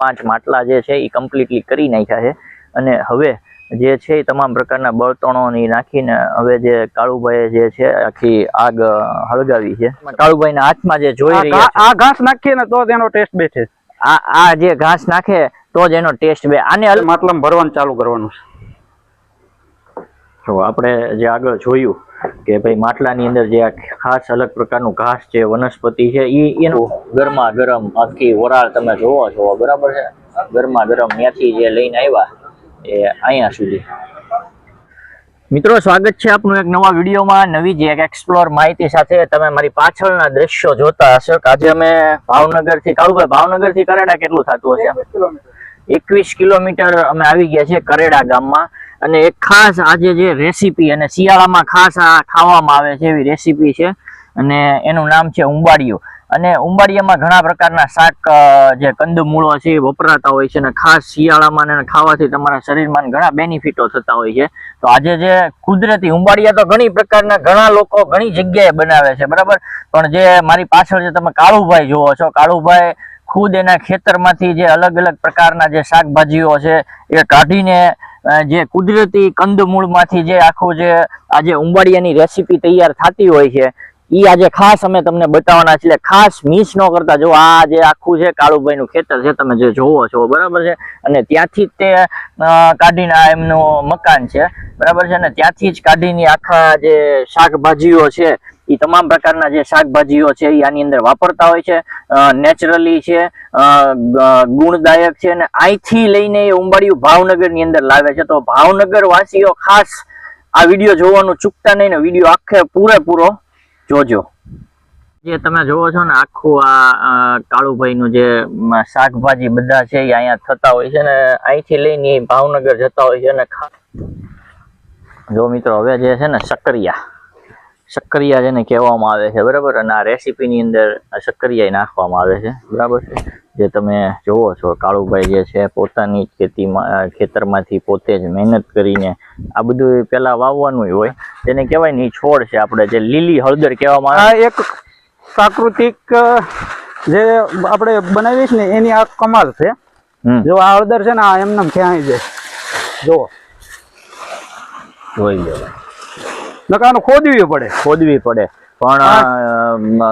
પાંચ માટલા જે છે એ કમ્પ્લીટલી કરી નાખ્યા છે. અને હવે જે છે એ તમામ પ્રકારના બળતણોની નાખીને હવે જે કાળુભાઈ જે છે આખી આગ હળગાવી છે. કાળુભાઈના હાથમાં જે જોઈ રહ્યા આ ઘાસ નાખીએ ને તો તેનો ટેસ્ટ બેઠે. આ આ જે ઘાસ નાખે તો જ એનો ટેસ્ટ બે આને માટલામાં ભરવાનું ચાલુ કરવાનું છે. જો આપણે જે આગળ જોયું કે ભાઈ માટલાની અંદર જે આ ખાસ અલગ પ્રકારનું ઘાસ છે, વનસ્પતિ છે એ એનું ગરમા ગરમ આખી વરાળ તમે જોવો છો, બરાબર છે? ગરમા ગરમ ત્યાંથી જે લઈને આવ્યા એ અહીંયા સુધી. મિત્રો, સ્વાગત છે આપનું એક નવા વિડીયોમાં. નવી જે એક એક્સપ્લોર માહિતી સાથે તમે મારી પાછળના દ્રશ્યો જોતા હશો આજે અમે ભાવનગરથી, કાળુભાઈ, ભાવનગરથી કરાડા કેટલું થતું હશે? એકવીસ કિલોમીટર અમે આવી ગયા છે કરેડા ગામમાં. અને એક ખાસ આજે જે રેસીપી અને શિયાળામાં ખાસ આ ખાવામાં આવે છે એવી રેસીપી છે. અને એનું નામ છે ઉંબાડિયું. અને ઉંબાડિયામાં ઘણા પ્રકારના શાક જે કંદમૂળો છે એ વપરાતા હોય છે અને ખાસ શિયાળામાં એને ખાવાથી તમારા શરીરમાં ઘણા બેનિફિટો થતા હોય છે. તો આજે જે કુદરતી ઉંબાડિયા તો ઘણી પ્રકારના ઘણા લોકો ઘણી જગ્યાએ બનાવે છે, બરાબર? પણ જે મારી પાછળ જે તમે કાળુભાઈ જુઓ છો, કાળુભાઈ ખુદ એના ખેતરમાંથી જે અલગ અલગ પ્રકારના જે શાકભાજીઓ છે એ કાઢીને જે કુદરતી કંદમૂળમાંથી જે આખું જે આજે ઉંબાડિયાની રેસીપી તૈયાર થતી હોય છે એ આજે ખાસ અમે તમને બતાવવાના છીએ. ખાસ મિસ ન કરતા. જો આ જે આખું છે કાળુભાઈનું ખેતર છે, તમે જે જોવો છો, બરાબર છે? અને ત્યાંથી જ તે કાઢીને આ એમનું મકાન છે, બરાબર છે? અને ત્યાંથી જ કાઢીને આખા જે શાકભાજીઓ છે એ તમામ પ્રકારના જે શાકભાજીઓ છે એ આની અંદર વાપરતા હોય છે. નેચરલી છે ગુણદાયક છે અને અહીંથી લઈને એ ઉંબાડિયું ભાવનગરની અંદર લાવે છે. તો ભાવનગર વાસીઓ ખાસ આ વીડિયો જોવાનું ચૂકતા નહીં ને વીડિયો આખે પૂરેપૂરો જોજો. જે તમે જોવો છો ને આખું આ કાળુભાઈ નું જે શાકભાજી બધા છે એ અહીંયા થતા હોય છે ને અહીંથી લઈને ભાવનગર જતા હોય છે અને ખા- જો મિત્રો, હવે જે છે ને સક્કરિયા. સક્કરિયા જેને કહેવામાં આવે છે બરાબર? અને આ રેસીપીની અંદર આ સક્કરિયા નાખવામાં આવે છે બરાબર છે? જે તમે જુઓ છો કાળુભાઈ જે છે પોતાની ખેતીમાં ખેતરમાંથી પોતે જ મહેનત કરીને આ બધું પહેલાં વાવવાનું હોય તેને કહેવાય ને છોડ છે આપણે જે લીલી હળદર કહેવામાં આવે. એક પ્રાકૃતિક જે આપણે બનાવીશ ને એની આ કમાલ છે. જો આ હળદર છે ને આ એમને ક્યાંય જાય. જો જોઈ લેવાય નકાનું ખોદવી પડે. ખોદવી પડે. પણ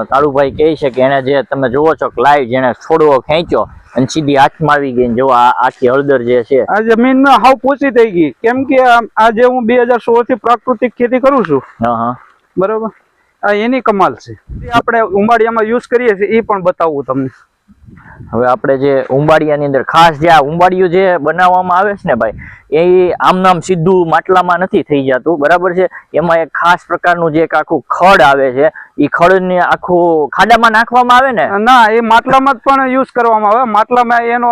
કાળુભાઈ કહે છે કે એને જે તમે જોવો છો લાઈવ જેને છોડવો ખેંચ્યો અને સીધી હાથમાં આવી ગઈ જો આ આખી હળદર જે છે. આ જમીનમાં હાવ પોચી થઈ ગઈ. કેમ કે આ- આજે હું બે હજાર સોળથી પ્રાકૃતિક ખેતી કરું છું. હા હા. બરોબર? આ એની કમાલ છે. આપણે ઉંબાડિયામાં યુઝ કરીએ છીએ એ પણ બતાવવું તમને. હવે આપણે જે ઉંબાડિયાની અંદર ખાસ જે આ ઉંબાડિયું જે બનાવવામાં આવે છે ને ભાઈ એ આમ નામ સીધું માટલામાં નથી થઈ જતું બરાબર છે? એમાં એક ખાસ પ્રકારનું જે એક આખું ખડ આવે છે એ ખડને આખું ખાડામાં નાખવામાં આવે ને? ના એ માટલામાં જ પણ યુઝ કરવામાં આવે. માટલામાં એનો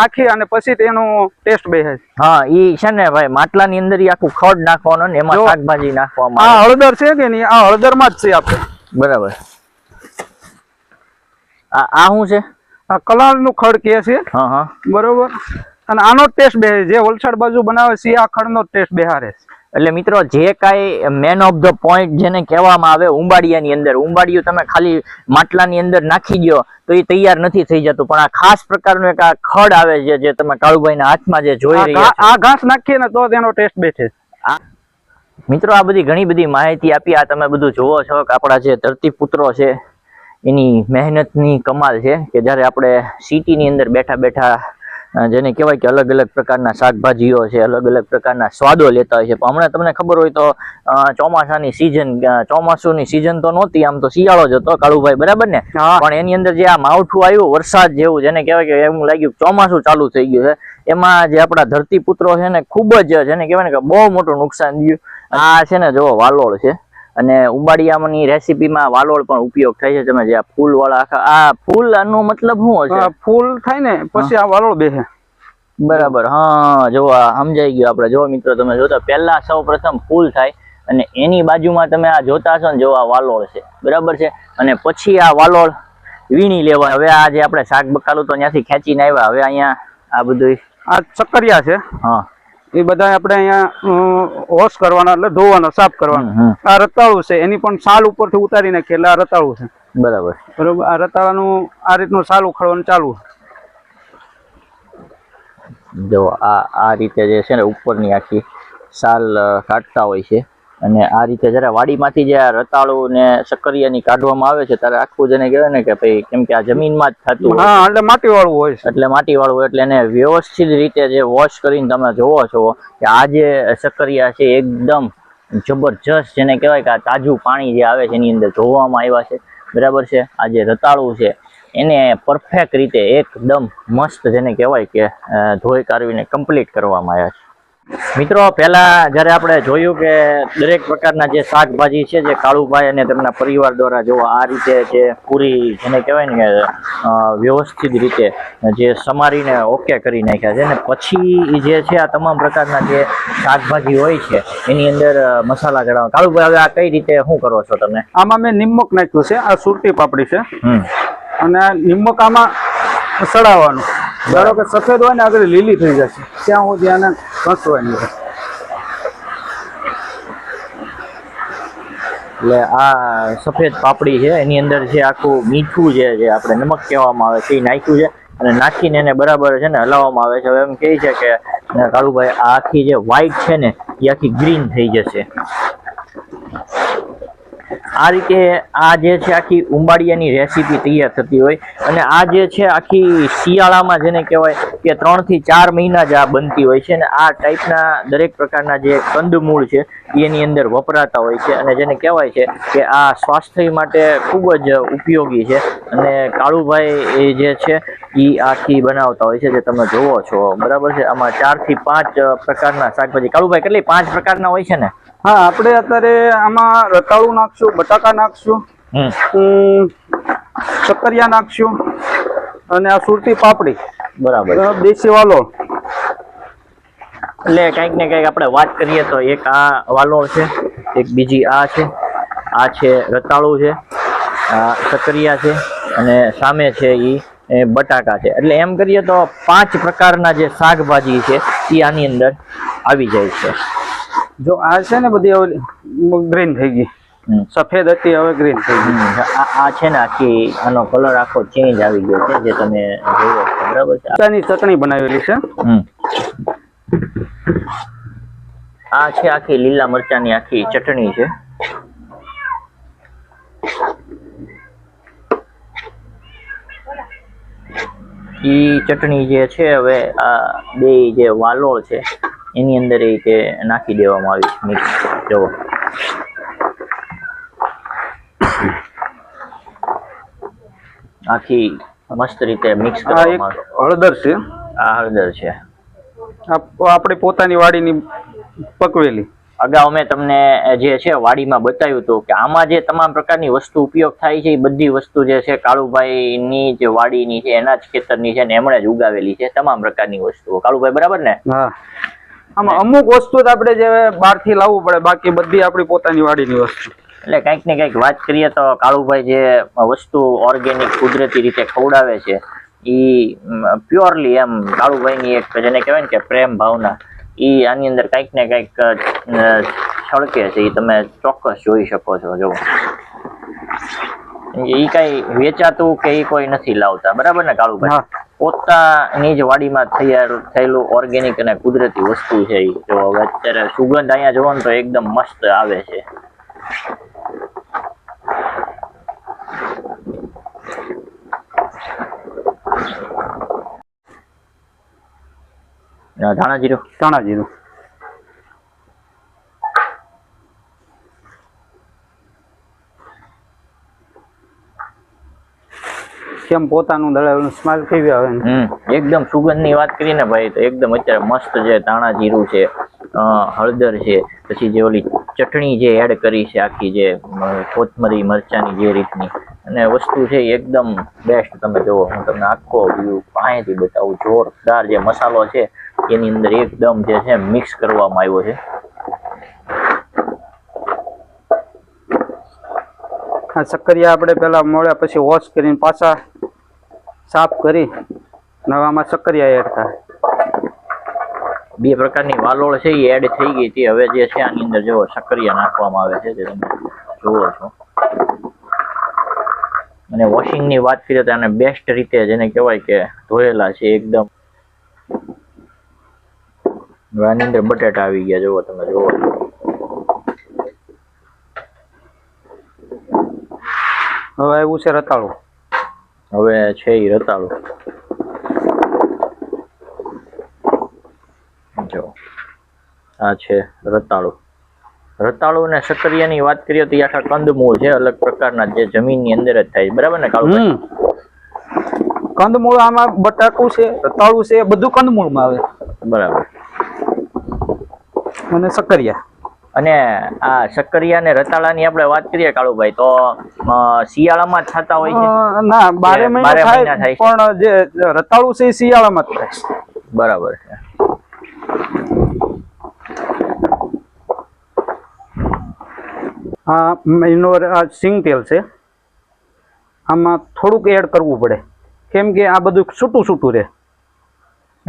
નાખી અને પછી તેનો ટેસ્ટ બેસે. હા એ છે ને ભાઈ માટલાની અંદર આખું ખડ નાખવાનું ને એમાં શાકભાજી નાખવામાં આ હળદર છે કે નહીં? આ હળદરમાં જ છે આપણે બરાબર. આ શું છે? આ કલાળનું ખડ કે છે. બરોબર? અને આનો ટેસ્ટ બે જે વલસાડ બાજુ બનાવે છે આ ખડનો ટેસ્ટ બેહારે એટલે મિત્રો જે કાંઈ મેન ઓફ ધ પોઈન્ટ જેને કહેવામાં આવે ઉંબાડિયાની અંદર ઉંબાડિયું તમે ખાલી માટલાની અંદર નાખી દો તો એ તૈયાર નથી થઈ જતું. પણ આ ખાસ પ્રકારનું એક આ ખડ આવે છે જે તમે કાળુભાઈના હાથમાં જે જોઈ આ રહ્યા આ ઘાસ નાખીએ ને તો તેનો ટેસ્ટ બેઠે મિત્રો આ બધી ઘણી બધી માહિતી આપી આ તમે બધું જોવો છો કે આપણા જે ધરતીપુત્રો છે એની મહેનતની કમાલ છે કે જ્યારે આપણે સિટીની અંદર બેઠા બેઠા જેને કહેવાય કે અલગ અલગ પ્રકારના શાકભાજીઓ છે અલગ અલગ પ્રકારના સ્વાદો લેતા હોય છે. પણ હમણાં તમને ખબર હોય તો ચોમાસાની સિઝન ચોમાસુની સિઝન તો નહોતી આમ તો શિયાળો જ હતો કાળુભાઈ બરાબર ને? પણ એની અંદર જે આ માવઠું આવ્યું વરસાદ જેવું જેને કહેવાય કે એવું લાગ્યું ચોમાસું ચાલુ થઈ ગયું છે એમાં જે આપણા ધરતીપુત્રો છે ને ખૂબ જ જેને કહેવાય ને કે બહુ મોટું નુકસાન થયું. આ છે ને જો વાલોળ છે. અને ઉંબાડિયામાંની રેસીપીમાં વાલોળ પણ ઉપયોગ થાય છે. તમે જે આ ફૂલ વાળા આખા આ ફૂલ આનો મતલબ શું હશે? ફૂલ થાય ને પછી આ વાલોળ બેસે. બરાબર હા જો સમજાઈ ગયું આપણે. જો મિત્રો તમે જોતા પહેલા સૌ પ્રથમ ફૂલ થાય અને એની બાજુમાં તમે આ જોતા છો ને જો આ વાલોળ છે. બરાબર છે? અને પછી આ વાલોળ વીણી લેવા. હવે આ જે આપણે શાક બકાલું તો ત્યાંથી ખેંચીને આવ્યા. હવે અહીંયા આ બધું આ ચક્કરિયા છે. હા. એ બધા આપણે અહીંયા વોશ કરવાના એટલે ધોવાના સાફ કરવાના. આ રતાળું છે એની પણ સાલ ઉપરથી ઉતારી નાખીએ એટલે આ રતાળું છે. બરાબર. બરોબર આ રતાળાનું આ રીતનું સાલ ઉખાડવાનું ચાલુ જો આ આ રીતે જે છે ને ઉપરની આખી સાલ કાઢતા હોય છે. અને આ રીતે જ્યારે વાડીમાંથી જે આ રતાળું ને સક્કરિયાની કાઢવામાં આવે છે ત્યારે આખું જેને કહેવાય ને કે ભાઈ કેમ કે આ જમીનમાં જ થતું હોય હા એટલે માટી વાળું હોય એટલે માટીવાળું હોય એટલે એને વ્યવસ્થિત રીતે જે વોશ કરીને તમે જોવો છો કે આ જે સક્કરિયા છે એકદમ જબરજસ્ત જેને કહેવાય કે આ તાજું પાણી જે આવે છે એની અંદર ધોવામાં આવ્યા છે. બરાબર છે? આ જે રતાળું છે એને પરફેક્ટ રીતે એકદમ મસ્ત જેને કહેવાય કે ધોઈ કાઢવીને કમ્પ્લીટ કરવામાં આવ્યા છે. મિત્રો પહેલા જ્યારે આપણે જોયું કે દરેક પ્રકારના જે શાકભાજી છે જે કાળુભાઈ અને તેમના પરિવાર દ્વારા જો આ રીતે જે પૂરી જેને કહેવાય ને કે વ્યવસ્થિત રીતે જે સમારીને ઓકે કરી નાખ્યા છે અને પછી જે છે આ તમામ પ્રકારના જે શાકભાજી હોય છે એની અંદર મસાલા ચડાવવા કાળુભાઈ હવે આ કઈ રીતે શું કરો છો તમે? આમાં મેં નિમક નાખ્યું છે આ સુરતી પાપડી છે. અને નિમક આમાં સડાવવાનું. ધારો કે સફેદ હોય ને આગળ લીલી થઈ જશે. ત્યાં સુધી આને ઘસવાની એટલે આ સફેદ પાપડી છે, એની અંદર જે આખું મીઠું છે જે આપણે નમક કહેવામાં આવે છે એ નાખ્યું છે અને નાખીને એને બરાબર છે ને હલાવવામાં આવે છે. હવે એમ કહે છે કે કાલુભાઈ આ આખી જે વ્હાઈટ છે ને એ આખી ગ્રીન થઈ જશે. આ રીતે આ જે છે આખી ઉંબાડિયાની રેસીપી તૈયાર થતી હોય અને આ જે છે આખી શિયાળામાં જેને કહેવાય કે ત્રણથી ચાર મહિના જ આ બનતી હોય છે અને આ ટાઈપના દરેક પ્રકારના જે કંદમૂળ છે એની અંદર વપરાતા હોય છે અને જેને કહેવાય છે કે આ સ્વાસ્થ્ય માટે ખૂબ જ ઉપયોગી છે અને કાળુભાઈ એ જે છે એ આખી બનાવતા હોય છે જે તમે જોવો છો. બરાબર છે? આમાં ચારથી પાંચ પ્રકારના શાકભાજી. કાળુભાઈ, કેટલી? પાંચ પ્રકારના હોય છે ને? હા આપણે અત્યારે આમાં રતાળું નાખશું બટાકા નાખશું શક્કરિયા નાખશું અને આ સુરતી પાપડી. બરાબર. દેશી વાલોળ. એટલે કંઈક ને કંઈક આપણે વાત કરીએ તો એક આ વાલોળ છે એક બીજી આ છે આ છે રતાળું છે આ સક્કરિયા છે અને સામે છે એ બટાકા છે. એટલે એમ કરીએ તો પાંચ પ્રકારના જે શાકભાજી છે એ આની અંદર આવી જાય છે. જો આ છે ને બધી હવે ગ્રીન થઈ ગઈ. સફેદ હતી હવે ગ્રીન થઈ ગઈ. આ છે ને આખી આનો કલર આખો ચેન્જ આવી ગયો છે જે તમે જોયો બરાબર છે? આની ચટણી બનાવેલી છે. આ છે આખી લીલા મરચાની આખી ચટણી છે. ઈ ચટણી જે છે હવે આ બે જે વાલોળ છે એની અંદર એ નાખી દેવામાં આવી છે મિક્સ જુઓ. આખી મસ્ત રીતે મિક્સ કરવામાં હળદર છે. આ હળદર છે. આપણે પોતાની વાડીની પકવેલી. અગાઉ મેં તમને જે છે વાડીમાં બતાવ્યું હતું કે આમાં જે તમામ પ્રકારની વસ્તુ ઉપયોગ થાય છે એ બધી વસ્તુ જે છે કાળુભાઈની જે વાડીની છે એના જ ખેતરની છે ને એમણે જ ઉગાવેલી છે તમામ પ્રકારની વસ્તુઓ. કાળુભાઈ બરાબર ને? હા. આમાં અમુક વસ્તુ જ આપણે જે બહારથી લાવવું પડે, બાકી બધી આપણી પોતાની વાડીની વસ્તુ. એટલે કંઈક ને કંઈક વાત કરીએ તો કાળુભાઈ જે વસ્તુ ઓર્ગેનિક કુદરતી રીતે ખવડાવે છે એ પ્યોરલી એમ કાળુભાઈની એક જેને કહેવાય ને કે પ્રેમ ભાવના એ આની અંદર કંઈક ને કંઈક છળકે છે એ તમે ચોક્કસ જોઈ શકો છો, જો. એ કઈ વેચાતું કે એ કોઈ નથી લાવતા. બરાબર ને કાળુભાઈ. પોતાની જ વાડીમાં તૈયાર થયેલું ઓર્ગેનિક અને કુદરતી વસ્તુ છે એ જો હવે અત્યારે સુગંધ અહીંયા જોવો ને તો એકદમ મસ્ત આવે છે. ધાણા જીરું. ધાણા જીરું. કેમ પોતાનું દળાવેલું સ્માઇલ કેવી આવે એકદમ સુગંધની વાત કરીએ ને ભાઈ તો એકદમ અત્યારે મસ્ત છે ધાણા જીરું છે હળદર છે પછી જે ઓલી ચટણી જે એડ કરી છે આખી જે કોથમરી મરચાની જે રીતની. અને વસ્તુ છે એકદમ બેસ્ટ તમે જુઓ હું તમને આખો વ્યૂ પાસેથી બતાવું જોરદાર જે મસાલો છે એની અંદર એકદમ જે છે મિક્સ કરવામાં આવ્યો છે. આ સક્કરિયા આપણે પેલા મળ્યા પછી વોશ કરીને પાછા સાફ કરી નવામાં સક્કરિયા એડ થાય. બે પ્રકારની વાલોળ છે એ એડ થઈ ગઈ હતી. હવે જે છે આની અંદર જો સક્કરિયા નાખવામાં આવે છે જે તમે જુઓ છો. અને વોશિંગની વાત કરીએ તો આને બેસ્ટ રીતે જેને કહેવાય કે ધોયેલા છે એકદમ. હવે આની અંદર બટેટા આવી ગયા જુઓ તમે જુઓ. હવે આવ્યું છે રતાળું. હવે છે ઈ રતાળું. જો આ છે રતાળું. રતાળું ને સક્કરિયાની વાત કરીએ તો આખા કંદમૂળ છે અલગ પ્રકારના જે જમીનની અંદર જ થાય બરાબર ને કાળું કંદમૂળ આમાં બટાકું છે રતાળું છે એ બધું કંદમૂળમાં આવે. બરાબર. અને સક્કરિયા. અને આ સક્કરિયા ને રતાળાની આપણે વાત કરીએ કાળુભાઈ તો શિયાળામાં જ થતા હોય છે? ના બારે મહિને થાય પણ જે રતાળું છે એ શિયાળામાં જ થાય. બરાબર છે. આ એનો આ સિંગ તેલ છે. આમાં થોડુંક એડ કરવું પડે. કેમ કે આ બધું છૂટું છૂટું રહે.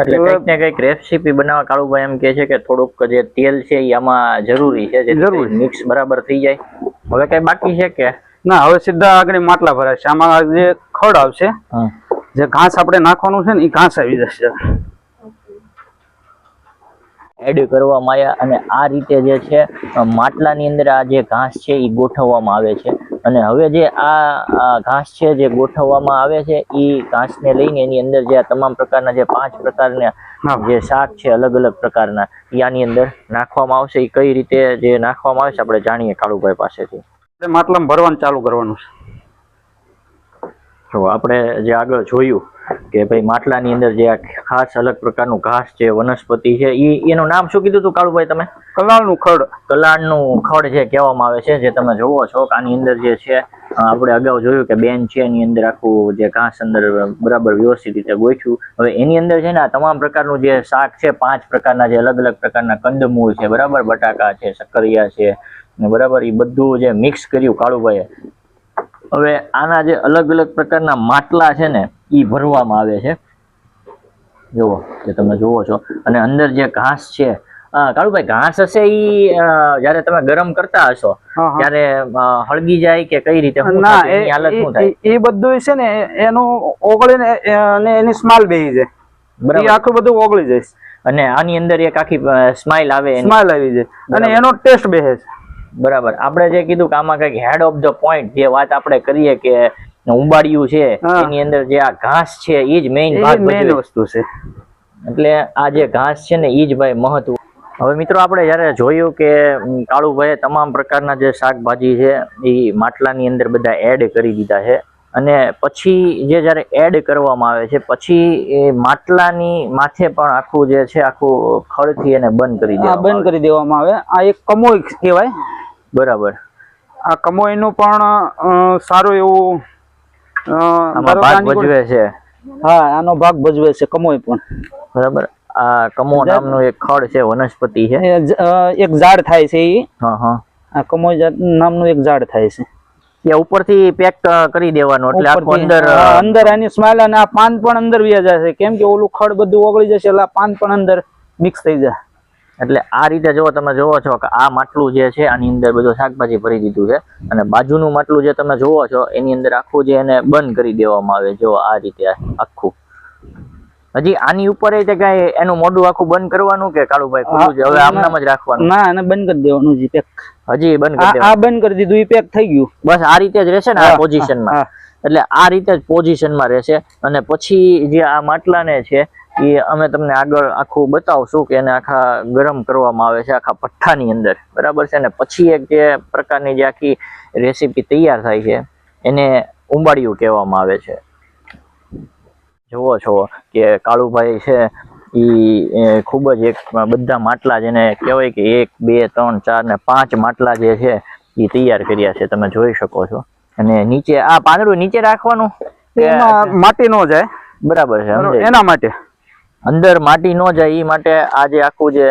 એટલે કંઈક ને કંઈક રેસીપી બનાવવા કાળુભાઈ એમ કે છે કે થોડુંક જે તેલ છે એ આમાં જરૂરી છે જરૂરી. મિક્સ બરાબર થઈ જાય. હવે કઈ બાકી છે કે? ના હવે સીધા આગળ માટલા ભરાશે આમાં જે ખડ આવશે જે ઘાસ આપણે નાખવાનું છે ને એ ઘાસ આવી જશે. એડ કરવામાં આવ્યા અને આ રીતે જે છે માટલાની અંદર આ જે ઘાસ છે એ ગોઠવવામાં આવે છે. અને હવે જે આ ઘાસ છે જે ગોઠવવામાં આવે છે એ ઘાસને લઈને એની અંદર જે આ તમામ પ્રકારના જે પાંચ પ્રકારના જે શાક છે અલગ અલગ પ્રકારના એ આની અંદર નાખવામાં આવશે એ કઈ રીતે જે નાખવામાં આવે છે આપણે જાણીએ કાળુભાઈ પાસેથી. માટલામાં ભરવાનું ચાલુ કરવાનું છે. આપણે જે આગળ જોયું કે ભાઈ માટલાની અંદર જે આ ખાસ અલગ પ્રકારનું ઘાસ છે વનસ્પતિ છે એ એનું નામ શું કીધું હતું કાળુભાઈ તમે? કલાળનું ખડ. કલાળનું ખડ જે કહેવામાં આવે છે જે તમે જોવો છો કે આની અંદર જે છે આપણે અગાઉ જોયું કે બેન છે એની અંદર આખું જે ઘાસ અંદર બરાબર વ્યવસ્થિત રીતે ગોઠ્યું. હવે એની અંદર છે ને આ તમામ પ્રકારનું જે શાક છે પાંચ પ્રકારના જે અલગ અલગ પ્રકારના કંદમૂળ છે બરાબર બટાકા છે સક્કરિયા છે બરાબર એ બધું જે મિક્સ કર્યું કાળુભાઈએ. હવે આના જે અલગ અલગ પ્રકારના માટલા છે ને એ ભરવામાં આવે છે. જુઓ જે તમે જુઓ છો. અને અંદર જે ઘાસ છે કાળુભાઈ ઘાસ હશે એ જ્યારે તમે ગરમ કરતા હશો. ત્યારે હળગી જાય કે કઈ રીતે? હાલત શું થાય? એ બધું છે ને એનું ઓગળીને એની સ્માઇલ બેહી જાય. બરાબર. આખું બધું ઓગળી જાય. અને આની અંદર એક આખી સ્માઇલ આવે. સ્માઇલ આવી જાય. અને એનો ટેસ્ટ બેહે છે. બરાબર. આપણે જે કીધું કે આમાં કંઈક હેડ ઓફ ધ પોઈન્ટ જે વાત આપણે કરીએ કે ઉંબાડિયું છે એની અંદર જે આ ઘાસ છે એ જ મેઇન ભાગ મેઇન વસ્તુ છે. એટલે આ જે ઘાસ છે ને એ જ ભાઈ મહત્વ. હવે મિત્રો આપણે જ્યારે જોયું કે કાળુભાઈએ તમામ પ્રકારના જે શાકભાજી છે એ માટલાની અંદર બધા એડ કરી દીધા છે. અને પછી જે જ્યારે એડ કરવામાં આવે છે પછી એ માટલાની માથે પણ આખું જે છે આખું ખડથી એને બંધ કરી દેવામાં બંધ કરી દેવામાં આવે. આ એક કમોઈ કહેવાય. બરાબર. આ કમોઈનું પણ સારું એવું ભાગ ભજવે છે. હા આનો ભાગ ભજવે છે કમોઈ પણ. બરાબર. આ કમો નામનું એક ખડ છે વનસ્પતિ છે. એક ઝાડ થાય છે એ હા હા. આ કમોઈ જાત નામનું એક ઝાડ થાય છે. એ ઉપરથી પેક કરી દેવાનું એટલે આખો અંદર અંદર આની સ્માઇલ અને આ પાન પણ અંદર વ્યા જશે. કેમ કે ઓલું ખડ બધું ઓગળી જશે એટલે આ પાન પણ અંદર મિક્સ થઈ જાય. એટલે આ રીતે જો તમે જોવો છો કે આ માટલું જે છે આની અંદર બધું શાકભાજી ભરી દીધું છે અને બાજુનું માટલું જે તમે જોવો છો એની અંદર આખું જે એને બંધ કરી દેવામાં આવે જો આ રીતે આખું. હજી આની ઉપર એ કઈ એનું મોઢું આખું બંધ કરવાનું કે કાળુભાઈ ખુલ્લું છે? હવે આમનામ જ રાખવાનું. ના એને બંધ કરી દેવાનું જી પેક. હજી બંધ આ કરી આ બંધ કરી દીધું એ પેક થઈ ગયું. બસ આ રીતે જ રહેશે ને આ પોઝિશનમાં એટલે આ રીતે જ પોઝિશનમાં રહેશે અને પછી જે આ માટલાને છે એ અમે તમને આગળ આખું બતાવશું કે એને આખા ગરમ કરવામાં આવે છે આખા પઠ્ઠાની અંદર. બરાબર છે? ને પછી એક જે પ્રકારની જે આખી રેસીપી તૈયાર થાય છે એને ઉંબાડિયું કહેવામાં આવે છે. જુઓ છો કે કાળુભાઈ છે એ ખૂબ જ એક બધા માટલા જેને કહેવાય કે એક બે ત્રણ ચાર ને પાંચ માટલા જે છે એ તૈયાર કર્યા છે. તમે જોઈ શકો છો. અને નીચે આ પાંદડું નીચે રાખવાનું? માટી ન જાય. બરાબર છે એના માટે. અંદર માટી ન જાય એ માટે આ જે આખું જે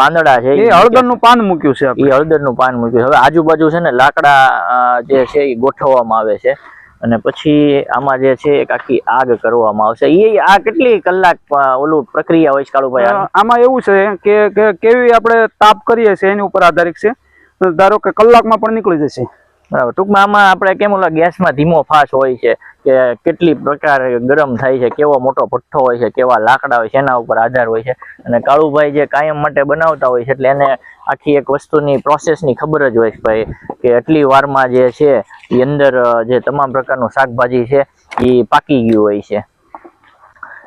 પાંદડા છે એ હળદરનું પાન મૂક્યું છે એ હળદરનું પાન મૂક્યું હવે આજુબાજુ છે ને લાકડા જે છે એ ગોઠવવામાં આવે છે. અને પછી આમાં જે છે એક આખી આગ કરવામાં આવશે. એ આ કેટલી કલાક ઓલું પ્રક્રિયા હોય છે કાળુભાઈ આમાં એવું છે કે કેવી આપણે તાપ કરીએ છીએ એની ઉપર આધારિત છે. તો ધારો કે કલાકમાં પણ નીકળી જશે. બરાબર. ટૂંકમાં આમાં આપણે કેમ ઓલા ગેસમાં ધીમો ફાસ હોય છે કે કેટલી પ્રકાર ગરમ થાય છે, કેવો મોટો ભઠ્ઠો હોય છે, કેવા લાકડા હોય છે, એના ઉપર આધાર હોય છે. અને કાળુભાઈ જે કાયમ માટે બનાવતા હોય છે એટલે એને આખી એક વસ્તુની પ્રોસેસની ખબર જ હોય છે ભાઈ કે આટલી વારમાં જે છે એ અંદર જે તમામ પ્રકારનું શાકભાજી છે એ પાકી ગયું હોય છે.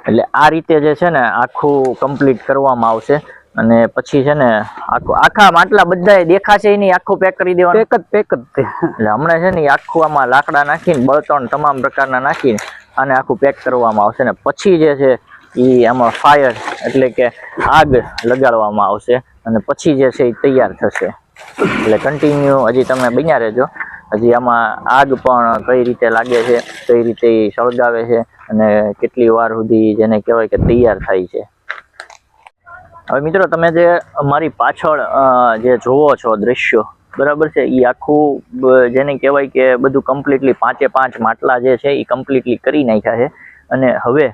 એટલે આ રીતે જે છે ને આખું કમ્પ્લીટ કરવામાં આવશે. અને પછી છે ને આખું આખા માટલા બધા દેખાશે નહીં આખું પેક કરી દેવાનું. પેક જ પેક જ એટલે હમણાં છે ને આખું આમાં લાકડા નાખીને બળતણ તમામ પ્રકારના નાખીને આને આખું પેક કરવામાં આવશે ને પછી જે છે એ આમાં ફાયર એટલે કે આગ લગાડવામાં આવશે અને પછી જે છે એ તૈયાર થશે. એટલે કન્ટિન્યુ હજી તમે બન્યા રહેજો. હજી આમાં આગ પણ કઈ રીતે લાગે છે કઈ રીતે ઈ સળગાવે છે અને કેટલી વાર સુધી જેને કહેવાય કે તૈયાર થાય છે. હવે મિત્રો, તમે જે મારી પાછળ જે જોવો છો દ્રશ્યો, બરાબર છે? એ આખું જેને કહેવાય કે બધું કમ્પ્લીટલી પાંચે પાંચ માટલા જે છે એ કમ્પ્લીટલી કરી નાખ્યા છે. અને હવે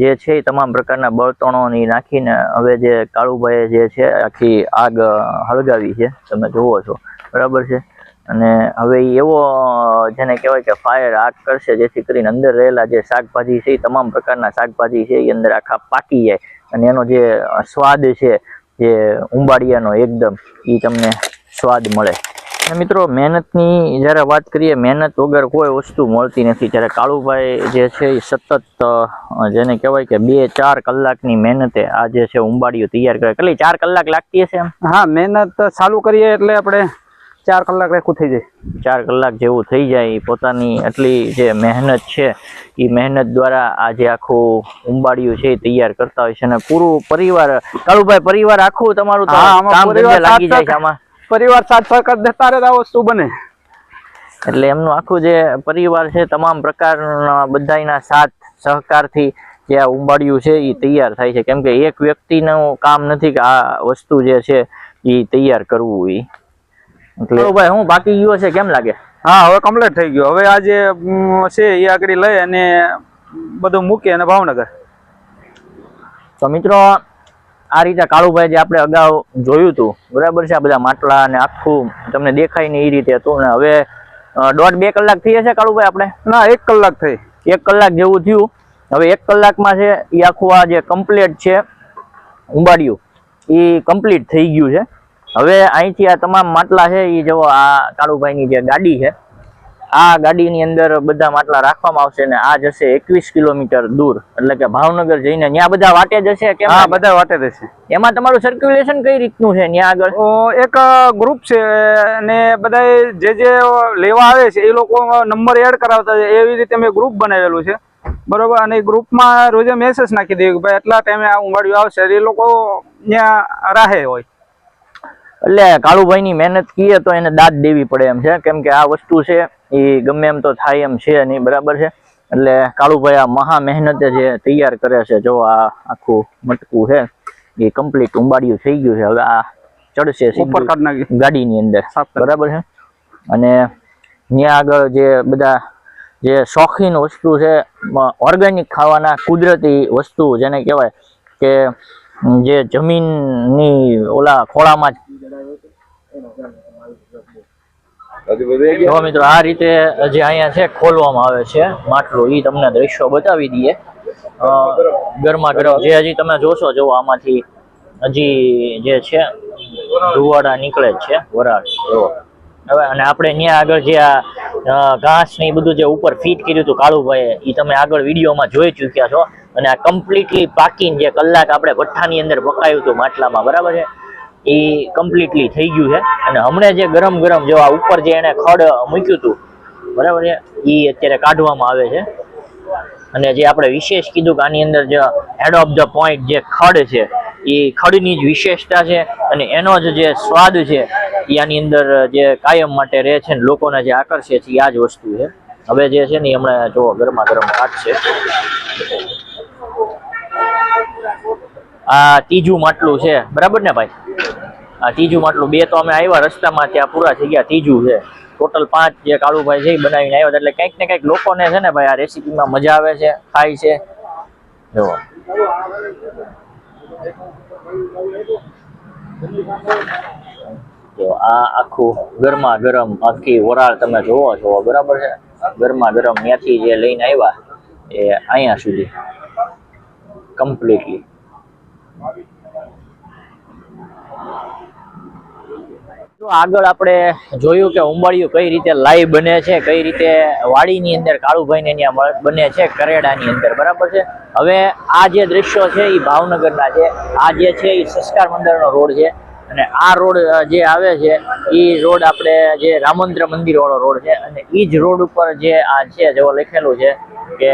જે છે એ તમામ પ્રકારના બળતણોની નાખીને હવે જે કાળુભાઈએ જે છે, આખી આગ હળગાવી છે, તમે જુઓ છો. બરાબર છે? અને હવે એવો જેને કહેવાય કે ફાયર આગ કરશે, જેથી કરીને અંદર રહેલા જે શાકભાજી છે એ તમામ પ્રકારના શાકભાજી છે એ અંદર આખા પાકી જાય. અને એનો જે સ્વાદ છે, જે ઉંબાડિયાનો એકદમ એ તમને સ્વાદ મળે. અને મિત્રો, મહેનતની, જ્યારે વાત કરીએ, મહેનત વગર કોઈ વસ્તુ મળતી નથી. જ્યારે કાળુભાઈ જે છે એ સતત જેને કહેવાય કે બે, ચાર કલાકની મહેનતે આ જે છે, ઉંબાડિયું તૈયાર કરે. કેટલી, ચાર કલાક લાગતી હશે એમ? હા, મહેનત ચાલુ કરીએ એટલે આપણે ચાર કલાક રાખવું થઈ જાય. ચાર કલાક જેવું થઈ જાય. પોતાની આટલી જે મહેનત છે એ મહેનત દ્વારા આ જે આખું ઉંબાડિયું છે એ તૈયાર કરતા હોય છે અને પૂરું પરિવાર કાળુભાઈ પરિવાર આખું તમારું કામ લાગી જાય છે આમાં. પરિવાર સાથ સહકાર દેતા રહે આ વસ્તુ બને? એટલે એમનું આખું જે પરિવાર છે તમામ પ્રકારના બધાના સાથ સહકારથી જે આ ઉંબાડિયું છે એ તૈયાર થાય છે. કેમ કે એક વ્યક્તિનું કામ નથી કે આ વસ્તુ જે છે એ તૈયાર કરવું એ એટલે ભાઈ હું બાકી ગયો છે કેમ લાગે? હા હવે કમ્પ્લીટ થઈ ગયો. હવે આ જે છે એ આગળ લઈ અને બધું મૂકી અને ભાવનગર. તો મિત્રો આ રીતે કાળુભાઈ જે આપણે અગાઉ જોયું હતું બરાબર છે આ બધા માટલા અને આખું તમને દેખાય ને એ રીતે હતું. ને હવે દોઢ બે કલાક થઈ હશે કાળુભાઈ આપણે? ના એક કલાક થઈ. એક કલાક જેવું થયું. હવે એક કલાકમાં છે એ આખું આ જે કમ્પ્લીટ છે ઉંબાડિયું એ કમ્પ્લીટ થઈ ગયું છે. હવે અહીંથી આ તમામ માટલા છે એ જો આ કાળુભાઈની જે ગાડી છે આ ગાડીની અંદર બધા માટલા રાખવામાં આવશે ને આ જશે એકવીસ કિલોમીટર દૂર. એટલે કે ભાવનગર જઈને ત્યાં બધા વાટે જશે કે હા બધા વાટે જશે. એમાં તમારું સર્ક્યુલેશન કઈ રીતનું છે ત્યાં આગળ? એક ગ્રુપ છે અને બધા જે જે લેવા આવે છે એ લોકો નંબર એડ કરાવતા છે. એવી રીતે મેં ગ્રુપ બનાવેલું છે. બરોબર? અને ગ્રુપમાં રોજે મેસેજ નાખી દઈએ કે ભાઈ એટલા ટાઈમે આ ઉંબાડિયું આવશે. એ લોકો ત્યાં રાહે હોય. એટલે કાળુભાઈની મહેનત કીએ તો એને દાદ દેવી પડે એમ છે. કેમ કે આ વસ્તુ છે એ ગમે એમ તો થાય એમ છે નહીં બરાબર છે? એટલે કાળુભાઈ આ મહા મહેનતે જે તૈયાર કરે છે જો આ આખું મટકું છે એ કમ્પ્લીટ ઉંબાડિયું થઈ ગયું છે. હવે આ ચડશે ગાડીની અંદર. બરાબર છે? અને ત્યાં આગળ જે બધા જે શોખીન વસ્તુ છે ઓર્ગેનિક ખાવાના કુદરતી વસ્તુ જેને કહેવાય કે જે જમીનની ઓલા ખોળામાં જ. મિત્રો, આ રીતે જે અહીંયા છે, ખોલવામાં આવે છે માટલું. એ તમને દ્રશ્યો બતાવી દઈએ. ગરમા ગરમ. જે હજી તમે જોશો, જો આમાંથી હજી જે છે, ધુવાડા નીકળે છે, વરાળ. હવે અને આપણે ત્યાં આગળ જે આ ઘાસ ને બધું જે ઉપર ફિટ કર્યું હતું કાળુભાઈએ એ તમે આગળ વિડીયોમાં જોઈ ચૂક્યા છો. અને આ કમ્પ્લીટલી પાકીને જે કલાક આપણે ભઠ્ઠાની અંદર પકાયું હતું માટલામાં, બરાબર છે? એ કમ્પ્લીટલી થઈ ગયું છે. અને હમણાં જે ગરમ ગરમ જો આ ઉપર જે એને ખડ મૂક્યું હતું, બરાબર છે? એ અત્યારે કાઢવામાં આવે છે. અને જે આપણે વિશેષ કીધું કે આની અંદર જે હેડ ઓફ ધ પોઈન્ટ જે ખડ છે, એ ખડની જ વિશેષતા છે અને એનો જ જે સ્વાદ છે, એ આની અંદર જે કાયમ માટે રહે છે ને લોકોને જે આકર્ષે છે, એ આ જ વસ્તુ છે. હવે જે છે ને હમણાં જો ગરમા ગરમ કાઢશે આ ત્રીજું માટલું છે. બરાબર ને ભાઈ? આ ત્રીજું માટલું. બે તો અમે આવ્યા રસ્તામાં, ત્યાં પૂરા થઈ ગયા. ત્રીજું છે. ટોટલ પાંચ જે કાળુભાઈ છે એ બનાવીને આવ્યા એટલે કંઈક ને કંઈક લોકોને છે ને ભાઈ આ રેસીપીમાં મજા આવે છે, ખાય છે. જો તો આ આખું ગરમા ગરમ આખી વરાળ તમે જોવો છો, બરાબર છે? ગરમા ગરમ ત્યાંથી જે લઈને આવ્યા એ અહીંયા સુધી. કમ્પ્લીટલી તો આગળ આપણે જોયું કે ઉંબાડિયું કઈ રીતે લાઈવ બને છે, કઈ રીતે વાડીની અંદર કાળુભાઈ ને ત્યાં બને છે, કરેડાની અંદર, બરાબર છે? હવે આ જે દ્રશ્યો છે એ ભાવનગરના છે, આ જે છે એ સંસ્કાર મંદિરનો રોડ છે અને આ રોડ જે આવે છે એ રોડ આપણે જે રામંદ્ર મંદિર વાળો રોડ છે અને એ જ રોડ ઉપર જે આ છે, જેવો લખેલું છે કે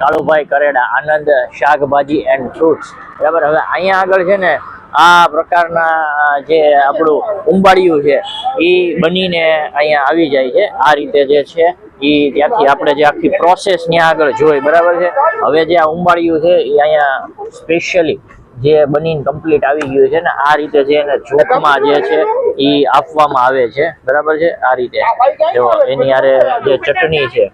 કાળુભાઈ કરેડા, આનંદ, શાકભાજી એન્ડ ફ્રૂટ્સ, બરાબર? હવે અહીંયા આગળ છે ને આ પ્રકારના જે આપણું ઉંબાડિયું છે એ બનીને અહીંયા આવી જાય છે. આ રીતે જે છે એ ત્યાંથી આપણે જે આખી પ્રોસેસ ત્યાં આગળ જોઈ, બરાબર છે? હવે જે આ ઉંબાડિયું છે એ અહીંયા સ્પેશિયલી જે બનીને કમ્પ્લીટ આવી ગયું છે ને, આ રીતે જે એને જોખમાં જે છે એ આપવામાં આવે છે. બરાબર છે? આ રીતે. જો, એની આરે જે ચટણી છે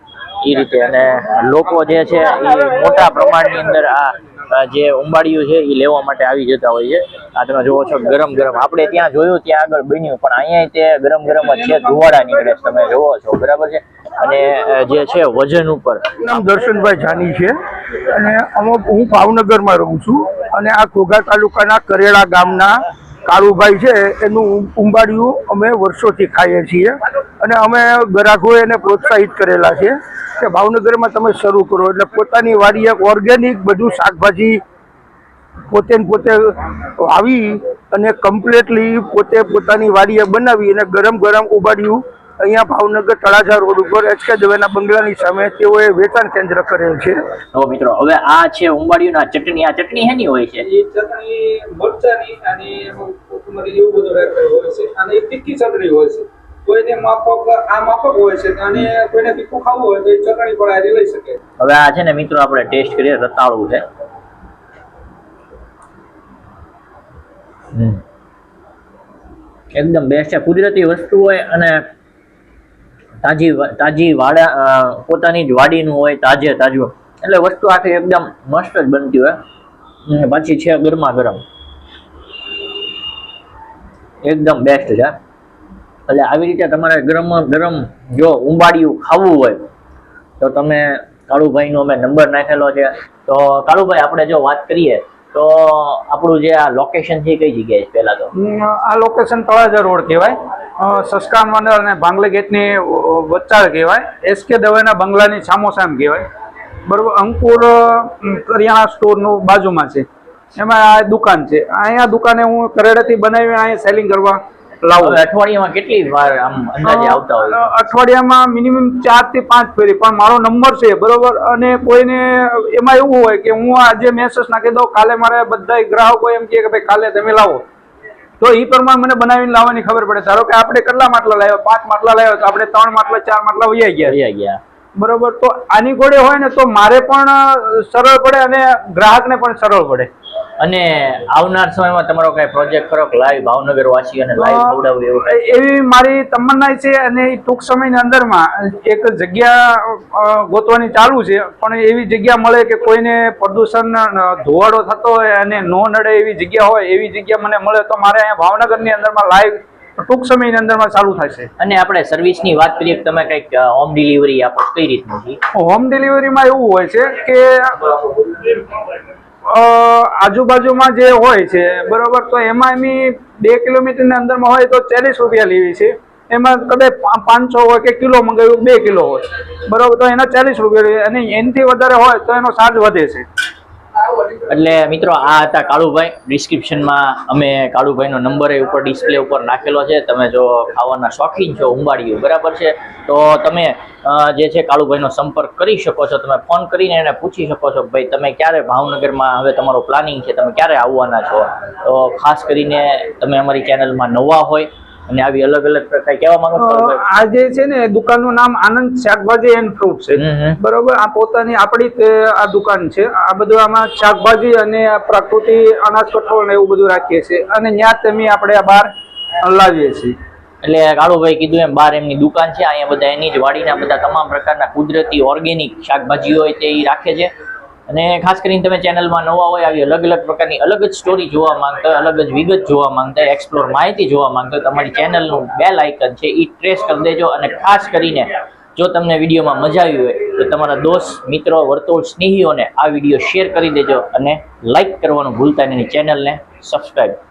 એ રીતે. અને લોકો જે છે એ મોટા પ્રમાણની અંદર આ આ જે ઉંબાડિયું છે એ લેવા માટે આવી જતા હોય છે. આ તમે જોવો છો, ગરમ ગરમ. આપણે ત્યાં જોયું, ત્યાં આગળ બન્યું, પણ અહીંયા તે ગરમ ગરમ જ છે, ધુવાડા નીકળે છે, તમે જોવો છો, બરાબર છે? અને જે છે, વજન ઉપર. દર્શનભાઈ જાની છે. અને હું ભાવનગરમાં રહું છું. અને આ ઘોઘા તાલુકાના કરેડા ગામના કાળુભાઈ છે, એનું ઉંબાડિયું અમે વર્ષોથી ખાઈએ છીએ. અને અમે ગ્રાહકોએ એને પ્રોત્સાહિત કરેલા છે કે ભાવનગરમાં તમે શરૂ કરો એટલે પોતાની વાડીએ ઓર્ગેનિક બધું શાકભાજી પોતે પોતે આવી અને કમ્પ્લીટલી પોતે પોતાની વાડીએ બનાવી અને ગરમ ગરમ ઉબાડિયું. અહીંયા ભાવનગર તળાજા રોડ ઉપર એચકે દવેના બંગલાની સામે તેઓએ વેચાણ કેન્દ્ર કરેલ છે. તો મિત્રો હવે આ છે ઉંબાડિયું ના ચટણી આ ચટણી હેની હોય છે? એ ચટણી મરચાની અને કોથમરી એવું બધું હોય છે અને તીખી ચટણી હોય છે. અને હવે આ છે ને મિત્રો, આપણે ટેસ્ટ કરીએ, રતાળું છે. એકદમ બેસ્ટ છે. કુદરતી વસ્તુ હોય અને તાજી તાજી વાડા પોતાની જ વાડીનું હોય, તાજે તાજું. એટલે વસ્તુ આખી એકદમ મસ્ત જ બનતી હોય. પાછી છે ગરમા ગરમ. એકદમ બેસ્ટ છે. એટલે આવી રીતે તમારે ગરમ ગરમ જો ઉંબાડિયું ખાવું હોય તો તમે કાળુભાઈનો અમે નંબર નાખેલો છે. તો કાળુભાઈ આપણે જો વાત કરીએ તો આપણું જે આ લોકેશન છે કઈ જગ્યાએ છે પહેલાં તો? આ લોકેશન તળાજા રોડ કહેવાય. અ, મંડળ અને ભાંગલે ગેટની વચ્ચાળ કહેવાય. એસકે દવાઈના બંગલાની સામોસામ કહેવાય. બરોબર અંકુર કરિયાણા સ્ટોરનું બાજુમાં છે. એમાં આ દુકાન છે. અહીંયા દુકાને હું કરેડાથી બનાવી અહીંયા સેલિંગ કરવા લાવું. અઠવાડિયામાં કેટલી વાર આમ અંદાજે આવતા હોય? અઠવાડિયામાં મિનિમમ ચારથી પાંચ ફેરી પણ મારો નંબર છે બરોબર? અને કોઈને એમાં એવું હોય કે હું આજે મેસેજ નાખી દઉં કાલે મારે બધા ગ્રાહકો એમ કે ભાઈ કાલે તમે લાવો. તો એ પ્રમાણે મને બનાવીને લાવવાની ખબર પડે. ધારો કે આપણે કેટલા માટલા લાવ્યા? પાંચ માટલા લાવ્યા તો આપણે ત્રણ માટલા ચાર માટલા વૈયા ગયા. ગયા ગયા. બરોબર? તો આની ઘોડે હોય ને તો મારે પણ સરળ પડે અને ગ્રાહકને પણ સરળ પડે. અને આવનાર સમયમાં તમારો કઈ પ્રોજેક્ટ કરો લાઈવ ભાવનગર વાસીઓને લાઈવ ખવડાવું એવું એવી મારી તમન્ના છે અને ટૂંક સમયની અંદરમાં એક જગ્યા ગોતવાની ચાલુ છે. પણ એવી જગ્યા મળે કે કોઈને પ્રદૂષણ ધોવાડો થતો હોય અને નો નડે એવી જગ્યા હોય એવી જગ્યા મને મળે તો મારે અહીંયા ભાવનગરની અંદરમાં લાઈવ ટૂંક સમયની અંદરમાં ચાલુ થશે અને આપણે સર્વિસની વાત કરીએ તમે કંઈક હોમ ડિલિવરી આપો કઈ રીતનું? હોમ ડિલિવરીમાં એવું હોય છે કે આજુબાજુમાં જે હોય છે, બરોબર, તો એમાં એની બે કિલોમીટરની અંદરમાં હોય તો ચાલીસ રૂપિયા લેવી છે. એમાં કદાચ પાંચસો હોય કે કિલો મંગાવ્યું, બે કિલો હોય. બરોબર, તો એના ચાલીસ રૂપિયા અને એનાથી વધારે હોય તો એનો ચાર્જ વધે છે. એટલે મિત્રો, આ હતા કાળુભાઈ. ડિસ્ક્રિપ્શનમાં અમે કાળુભાઈનો નંબર ઉપર ડિસ્પ્લે ઉપર નાખેલો છે. તમે જો ખાવાના શોખીન છો, ઉંબાડિયું, બરાબર છે? તો તમે જે છે કાળુભાઈનો સંપર્ક કરી શકો છો. તમે ફોન કરીને એને પૂછી શકો છો ભાઈ, તમે ક્યારે ભાવનગરમાં હવે તમારો પ્લાનિંગ છે? તમે ક્યારે આવવાના છો? તો ખાસ કરીને તમે અમારી ચેનલમાં નવા હોય અને આવી અલગ અલગ પ્રકાર કેવા માંગો છો? આ જે છે ને દુકાનનું નામ આનંદ શાકભાજી એન્ડ ફ્રૂટ છે. બરોબર? આ પોતાની આપણી આ દુકાન છે. આ બધું આમાં શાકભાજી અને પ્રકૃતિ અનાજ કઠોળ ને એવું બધું રાખીએ છીએ. અને ત્યાં તમે આપણે આ બહાર લાવીએ છીએ. એટલે કાળુભાઈ કીધું એમ બાર એમની દુકાન છે. અહીંયા બધા એની જ વાડીના બધા તમામ પ્રકારના કુદરતી ઓર્ગેનિક શાકભાજી હોય તે રાખે છે. અને ખાસ કરીને તમે ચેનલમાં નવા હોય આવી અલગ અલગ પ્રકારની અલગ જ સ્ટોરી જોવા માંગતા અલગ જ વિગત જોવા માંગતા એક્સપ્લોર માહિતી જોવા માંગતા તમારી ચેનલનું બેલ આઇકન છે એ ટ્રેસ કરી દેજો અને ખાસ કરીને જો તમને વિડીયોમાં મજા આવી હોય, તો તમારા દોસ્ત, મિત્રો, વર્તુળ સ્નેહીઓને આ વીડિયો શેર કરી દેજો અને લાઇક કરવાનું ભૂલતા નહીં ચેનલને સબસ્ક્રાઈબ